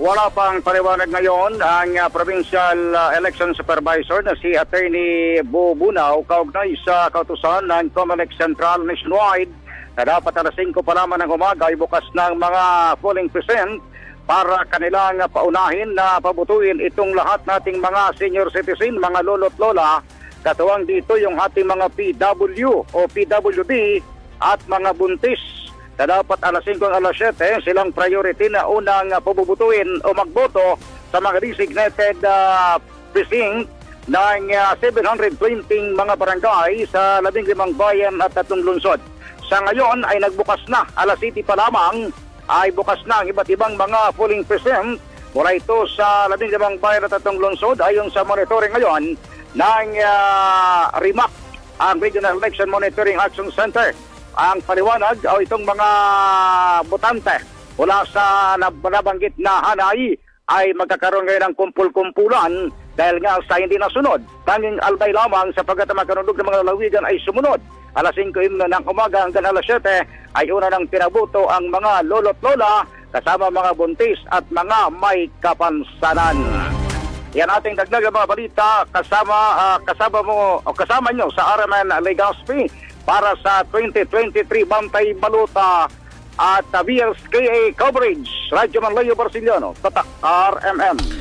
Wala pang paliwanag ngayon ang uh, Provincial uh, Election Supervisor na si Attorney Bo Bunaw kaugnay sa kautusan ng Comelec Central Nationwide na dapat alas 5 pa lamang ng umaga ay bukas ng mga polling precinct para kanilang paunahin na pabutuin itong lahat nating mga senior citizen, mga lolo't lola, katuwang dito yung ating mga PW o PWD at mga buntis na dapat alas 5 at alas 7 silang priority na unang pabubutuin o magboto sa mga designated uh, precinct ng uh, 720 mga barangay sa 15 bayan at tatlong lungsod. Sa ngayon ay nagbukas na, alas 7 pa lamang ay bukas na ang iba't ibang mga polling precinct mula ito sa 15 bayan at tatlong lungsod ayon sa monitoring ngayon ng uh, RIMAC, ang Regional Election Monitoring Action Center ang paliwanag o itong mga botante mula sa nab- nabanggit na hanay ay magkakaroon ngayon ng kumpul-kumpulan dahil nga sa hindi nasunod. Tanging albay lamang sapagkat ang magkanunod ng mga lalawigan ay sumunod. Alas 5 na ng umaga hanggang alas 7 ay una ng pinabuto ang mga lolo't lola kasama mga buntis at mga may kapansanan. Yan ating dagdag ang mga balita kasama ah, kasama mo o kasama nyo sa RMN Legazpi para sa 2023 Bantay Baluta at uh, VLSKA coverage. Radyo Manlayo Barciliano, Tatak RMN.